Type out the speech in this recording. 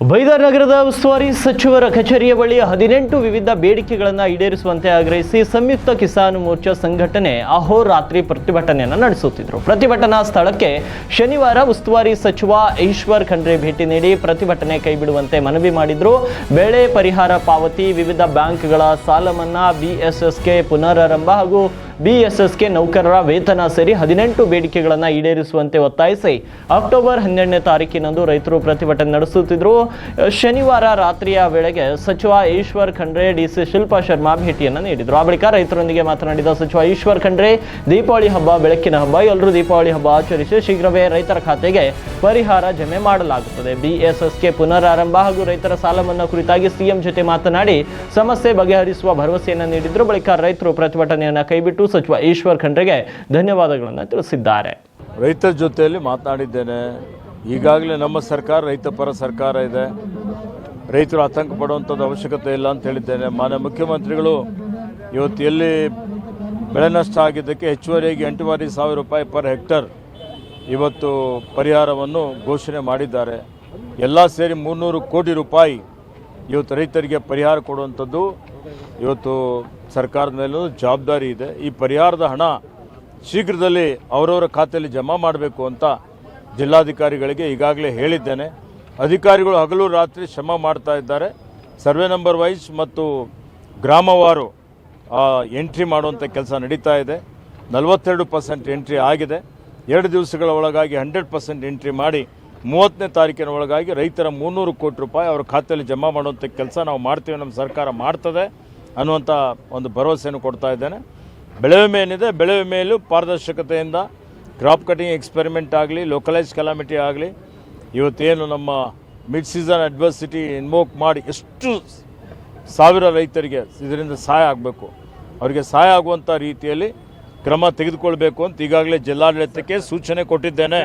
ಬೈದಾರ್ ನಗರದ ಉಸ್ತುವಾರಿ ಸಚಿವರ ಕಚೇರಿಯ ಬಳಿ ಹದಿನೆಂಟು ವಿವಿಧ ಬೇಡಿಕೆಗಳನ್ನು ಈಡೇರಿಸುವಂತೆ ಆಗ್ರಹಿಸಿ ಸಂಯುಕ್ತ ಕಿಸಾನ್ ಮೋರ್ಚಾ ಸಂಘಟನೆ ಅಹೋರಾತ್ರಿ ಪ್ರತಿಭಟನೆಯನ್ನು ನಡೆಸುತ್ತಿದ್ದರು ಪ್ರತಿಭಟನಾ ಸ್ಥಳಕ್ಕೆ ಶನಿವಾರ ಉಸ್ತುವಾರಿ ಸಚಿವ ಈಶ್ವರ್ ಖಂಡ್ರೆ ಭೇಟಿ ನೀಡಿ ಪ್ರತಿಭಟನೆ ಕೈಬಿಡುವಂತೆ ಮನವಿ ಮಾಡಿದ್ರು. ಬೆಳೆ ಪರಿಹಾರ ಪಾವತಿ, ವಿವಿಧ ಬ್ಯಾಂಕ್ಗಳ ಸಾಲ ಮನ್ನಾ ಬಿಎಸ್ಎಸ್ಕೆ ಪುನರಾರಂಭ ಹಾಗೂ ಬಿಎಸ್ಎಸ್ಕೆ ನೌಕರರ ವೇತನ ಸೇರಿ ಹದಿನೆಂಟು ಬೇಡಿಕೆಗಳನ್ನು ಈಡೇರಿಸುವಂತೆ ಒತ್ತಾಯಿಸಿ ಅಕ್ಟೋಬರ್ ಹನ್ನೆರಡನೇ ತಾರೀಕಿನಂದು ರೈತರು ಪ್ರತಿಭಟನೆ ನಡೆಸುತ್ತಿದ್ದರು ಶನಿವಾರ ರಾತ್ರಿಯ ವೇಳೆಗೆ ಸಚಿವ ಈಶ್ವರ್ ಖಂಡ್ರೆ ಡಿಸಿ ಶಿಲ್ಪಾ ಶರ್ಮಾ ಭೇಟಿಯನ್ನು ನೀಡಿದರು. ಆ ಬಳಿಕ ರೈತರೊಂದಿಗೆ ಮಾತನಾಡಿದ ಸಚಿವ ಈಶ್ವರ್ ಖಂಡ್ರೆ, ದೀಪಾವಳಿ ಹಬ್ಬ, ಬೆಳಕಿನ ಹಬ್ಬ, ಎಲ್ಲರೂ ದೀಪಾವಳಿ ಹಬ್ಬ ಆಚರಿಸಿ ಶೀಘ್ರವೇ ರೈತರ ಖಾತೆಗೆ ಪರಿಹಾರ ಜಮೆ ಮಾಡಲಾಗುತ್ತದೆ. ಬಿಎಸ್ಎಸ್ಕೆ ಪುನರಾರಂಭ ಹಾಗೂ ರೈತರ ಸಾಲ ಮನ್ನಾ ಕುರಿತಾಗಿ ಸಿಎಂ ಜೊತೆ ಮಾತನಾಡಿ, ಸಮಸ್ಯೆ ಬಗೆಹರಿಸುವ ಭರವಸೆಯನ್ನು ನೀಡಿದ್ರು. ಬಳಿಕ ರೈತರು ಪ್ರತಿಭಟನೆಯನ್ನು ಕೈಬಿಟ್ಟು ಸಚಿವ ಈಶ್ವರ್ ಖಂಡ್ರೆಗೆ ಧನ್ಯವಾದಗಳನ್ನು ತಿಳಿಸಿದ್ದಾರೆ. ರೈತರ ಜೊತೆಯಲ್ಲಿ ಮಾತನಾಡಿದ್ದೇನೆ. ಈಗಾಗಲೇ ನಮ್ಮ ಸರ್ಕಾರ ರೈತ ಪರ ಸರ್ಕಾರ ಇದೆ. ರೈತರು ಆತಂಕ ಪಡುವಂಥದ್ದು ಅವಶ್ಯಕತೆ ಇಲ್ಲ ಅಂತ ಹೇಳಿದ್ದೇನೆ. ಮಾನ್ಯ ಮುಖ್ಯಮಂತ್ರಿಗಳು, ಇವತ್ತು ಎಲ್ಲಿ ಬೆಳೆ ನಷ್ಟ ಆಗಿದ್ದಕ್ಕೆ ಹೆಚ್ಚುವರಿಯಾಗಿ ಎಂಟೂವರೆ ಸಾವಿರ ರೂಪಾಯಿ ಪರ್ ಹೆಕ್ಟರ್ ಇವತ್ತು ಪರಿಹಾರವನ್ನು ಘೋಷಣೆ ಮಾಡಿದ್ದಾರೆ. ಎಲ್ಲ ಸೇರಿ ಮುನ್ನೂರು ಕೋಟಿ ರೂಪಾಯಿ ಇವತ್ತು ರೈತರಿಗೆ ಪರಿಹಾರ ಕೊಡುವಂಥದ್ದು ಇವತ್ತು ಸರ್ಕಾರದ ಮೇಲೂ ಜವಾಬ್ದಾರಿ ಇದೆ. ಈ ಪರಿಹಾರದ ಹಣ ಶೀಘ್ರದಲ್ಲಿ ಅವರವರ ಖಾತೆಯಲ್ಲಿ ಜಮಾ ಮಾಡಬೇಕು ಅಂತ ಜಿಲ್ಲಾಧಿಕಾರಿಗಳಿಗೆ ಈಗಾಗಲೇ ಹೇಳಿದ್ದೇನೆ. ಅಧಿಕಾರಿಗಳು ಹಗಲು ರಾತ್ರಿ ಶ್ರಮ ಮಾಡ್ತಾ ಇದ್ದಾರೆ. ಸರ್ವೆ ನಂಬರ್ ವೈಸ್ ಮತ್ತು ಗ್ರಾಮವಾರು ಎಂಟ್ರಿ ಮಾಡುವಂಥ ಕೆಲಸ ನಡೀತಾ ಇದೆ. ನಲವತ್ತೆರಡು ಪರ್ಸೆಂಟ್ ಎಂಟ್ರಿ ಆಗಿದೆ. ಎರಡು ದಿವಸಗಳ ಒಳಗಾಗಿ ಹಂಡ್ರೆಡ್ ಪರ್ಸೆಂಟ್ ಎಂಟ್ರಿ ಮಾಡಿ ಮೂವತ್ತನೇ ತಾರೀಕಿನ ಒಳಗಾಗಿ ರೈತರ ಮುನ್ನೂರು ಕೋಟಿ ರೂಪಾಯಿ ಅವರ ಖಾತೆಯಲ್ಲಿ ಜಮಾ ಮಾಡುವಂಥ ಕೆಲಸ ನಾವು ಮಾಡ್ತೀವಿ ನಮ್ಮ ಸರ್ಕಾರ ಮಾಡ್ತದೆ ಅನ್ನುವಂಥ ಒಂದು ಭರವಸೆಯನ್ನು ಕೊಡ್ತಾ ಇದ್ದೇನೆ. ಬೆಳೆ ವಿಮೆ ಏನಿದೆ, ಬೆಳೆ ವಿಮೆಯಲ್ಲೂ ಪಾರದರ್ಶಕತೆಯಿಂದ ಕ್ರಾಪ್ ಕಟಿಂಗ್ ಎಕ್ಸ್ಪೆರಿಮೆಂಟ್ ಆಗಲಿ ಲೋಕಲೈಸ್ ಕಲಾಮಿಟಿ ಆಗಲಿ, ಇವತ್ತೇನು ನಮ್ಮ ಮಿಡ್ ಸೀಸನ್ ಅಡ್ವರ್ಸಿಟಿ ಇನ್ವೋಕ್ ಮಾಡಿ ಎಷ್ಟು ಸಾವಿರ ರೈತರಿಗೆ ಇದರಿಂದ ಸಹಾಯ ಆಗಬೇಕು. ಅವರಿಗೆ ಸಹಾಯ ಆಗುವಂಥ ರೀತಿಯಲ್ಲಿ ಕ್ರಮ ತೆಗೆದುಕೊಳ್ಬೇಕು ಅಂತ ಈಗಾಗಲೇ ಜಿಲ್ಲಾಡಳಿತಕ್ಕೆ ಸೂಚನೆ ಕೊಟ್ಟಿದ್ದೇನೆ.